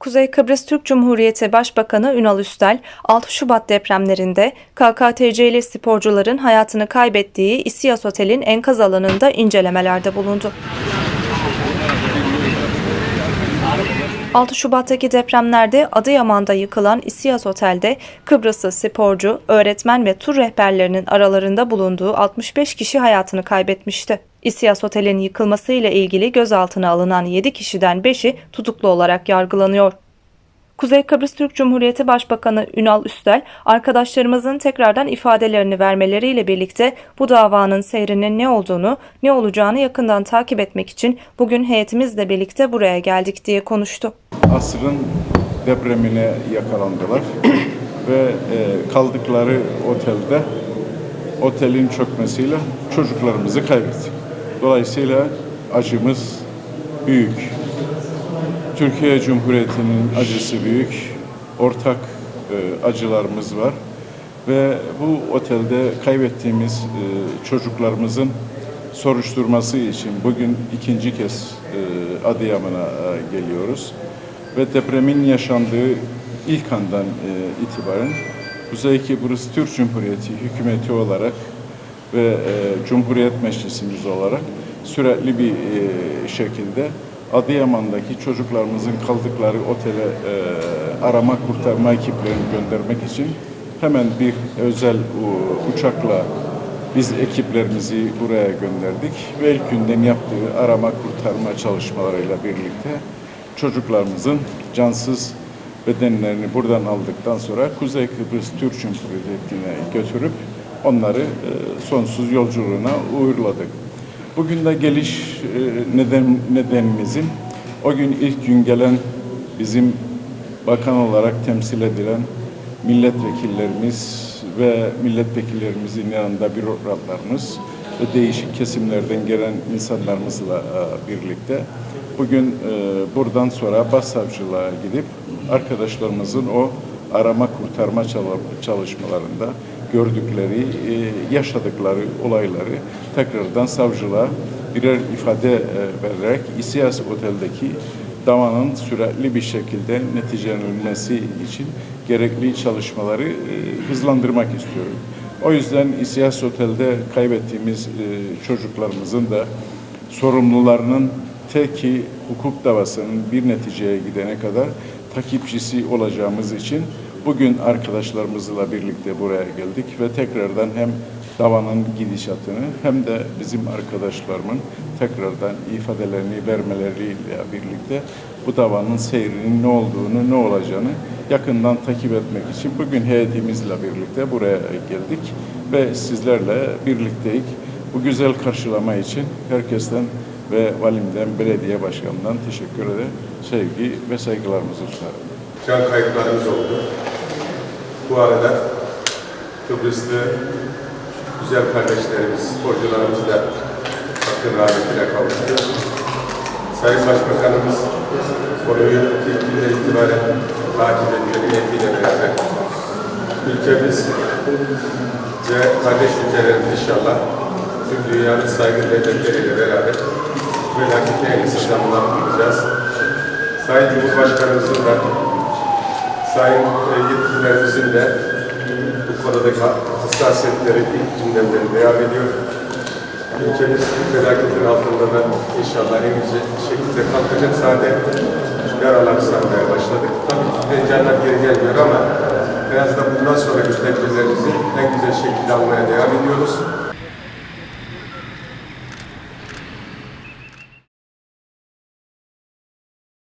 Kuzey Kıbrıs Türk Cumhuriyeti Başbakanı Ünal Üstel, 6 Şubat depremlerinde KKTC'li sporcuların hayatını kaybettiği İSİAS Otel'in enkaz alanında incelemelerde bulundu. 6 Şubat'taki depremlerde Adıyaman'da yıkılan İSİAS Otel'de Kıbrıslı sporcu, öğretmen ve tur rehberlerinin aralarında bulunduğu 65 kişi hayatını kaybetmişti. İSİAS Otel'in yıkılmasıyla ilgili gözaltına alınan 7 kişiden 5'i tutuklu olarak yargılanıyor. Kuzey Kıbrıs Türk Cumhuriyeti Başbakanı Ünal Üstel, arkadaşlarımızın tekrardan ifadelerini vermeleriyle birlikte bu davanın seyrinin ne olduğunu, ne olacağını yakından takip etmek için bugün heyetimizle birlikte buraya geldik diye konuştu. Asrın depremine yakalandılar ve e, kaldıkları otelde otelin çökmesiyle çocuklarımızı kaybettik. Dolayısıyla acımız büyük. Türkiye Cumhuriyeti'nin acısı büyük. Ortak e, acılarımız var ve bu otelde kaybettiğimiz e, çocuklarımızın soruşturması için bugün ikinci kez e, Adıyaman'a e, geliyoruz ve depremin yaşandığı ilk andan e, itibaren Kuzey Kıbrıs Türk Cumhuriyeti hükümeti olarak ve e, Cumhuriyet Meclisimiz olarak sürekli bir e, şekilde Adıyaman'daki çocuklarımızın kaldıkları otele e, arama kurtarma ekiplerini göndermek için hemen bir özel uçakla biz ekiplerimizi buraya gönderdik ve ilk günden yaptığı arama kurtarma çalışmalarıyla birlikte çocuklarımızın cansız bedenlerini buradan aldıktan sonra Kuzey Kıbrıs Türk Cumhuriyeti'ne götürüp onları e, sonsuz yolculuğuna uğurladık. Bugün de geliş e, neden nedenimizin o gün ilk gün gelen bizim bakan olarak temsil edilen milletvekillerimiz ve milletvekillerimizin yanında bürokratlarımız değişik kesimlerden gelen insanlarımızla e, birlikte bugün e, buradan sonra başsavcılığa gidip arkadaşlarımızın o arama kurtarma çalışmalarında gördükleri, e, yaşadıkları olayları tekrardan savcılığa birer ifade vererek İSİAS Otel'deki davanın süratli bir şekilde neticelenmesi için gerekli çalışmaları hızlandırmak istiyorum. O yüzden İSİAS Otel'de kaybettiğimiz e, çocuklarımızın da sorumlularının teki hukuk davasının bir neticeye gidene kadar takipçisi olacağımız için bugün arkadaşlarımızla birlikte buraya geldik ve tekrardan hem davanın gidişatını hem de bizim arkadaşlarımın tekrardan ifadelerini vermeleriyle birlikte bu davanın seyrinin ne olduğunu, ne olacağını yakından takip etmek için bugün heyetimizle birlikte buraya geldik ve sizlerle birlikteyiz. Bu güzel karşılama için herkesten ve valimden, belediye başkanından teşekkür ederim. Sevgi ve saygılarımızı sunarım. Can kayıplarımız oldu. Bu arada Kıbrıslı güzel kardeşlerimiz, sporcularımız da hakkın rahmetine kavuştu. Sayın Başbakanımız konuyu ilk günden itibaren takip ediyor niyetiyle beraber. Ülkemiz ve kardeş ülkelerimiz inşallah tüm dünyanın saygın devletleriyle beraber felaketi en iyisi zamanda bulacağız. Sayın Cumhurbaşkanımızın da Sayın yetkililerimizin de bu konudaki hassasiyetleri ilk günden beri devam ediyor. Ülkemiz bu felaketin altında da inşallah en güzel şekilde kalkacak. Zaten yaralar sarmaya başladık. Tabii ki de canlar geri gelmiyor ama en azından bundan sonra tedbirlerimizi en güzel şekilde almaya devam ediyoruz.